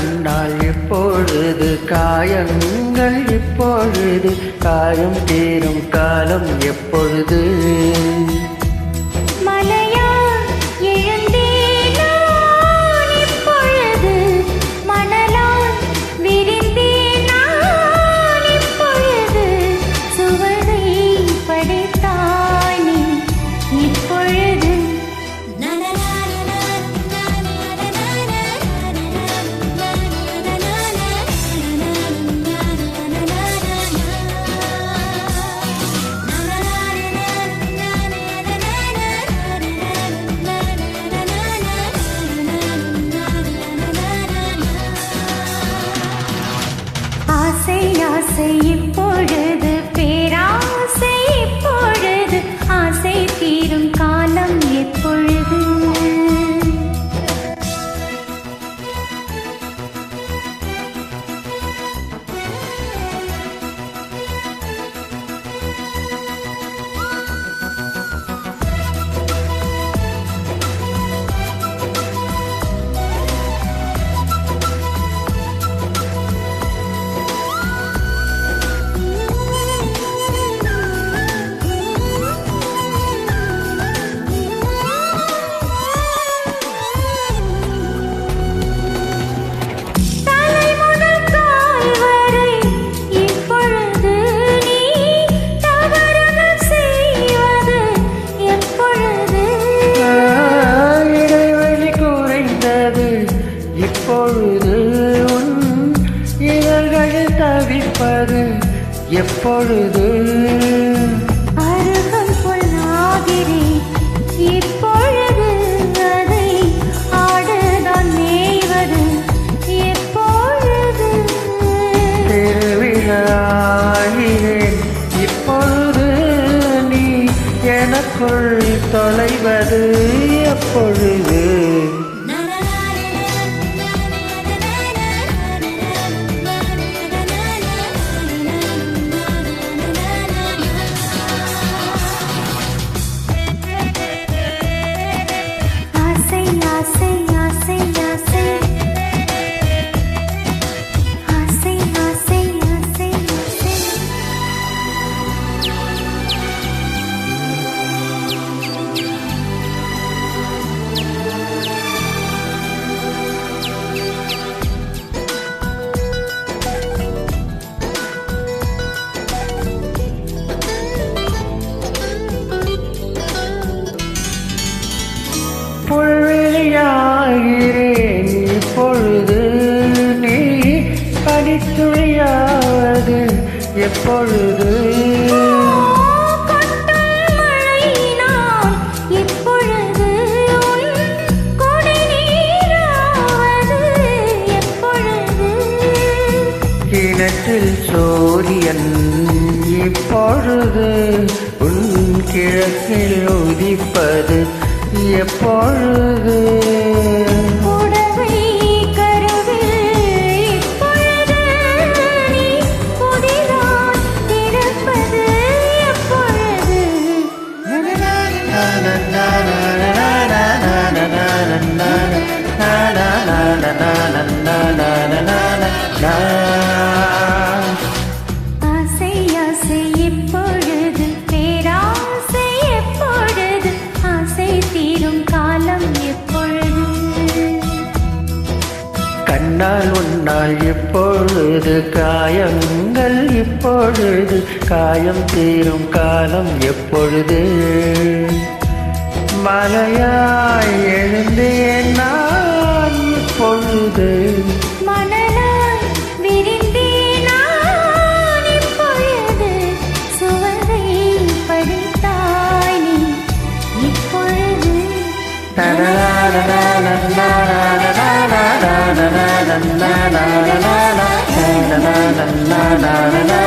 உன்னால் இப்பொழுது காயங்கள் இப்பொழுது காயம் தீரும் காலம் எப்பொழுது? எப்பொழுது அருகம் பொல்லாகிறேன் இப்பொழுது அதை ஆடுதான் மேய்வது. எப்பொழுது திருவிழாகிறேன் இப்பொழுது நீ எனக்குள் தொலைவது. எப்பொழுது நீராவது எப்பொழுது? கிணற்றில் சூரியன் இப்பொழுது உன் கிழக்கில் உதிப்பது எப்பொழுது? கண்ணால் இப்பொழுது காயங்கள் இப்பொழுது காயம் தீரும் காலம் எப்பொழுது? மலையாய் எழுந்தேன் நான் இப்பொழுது. na na na na na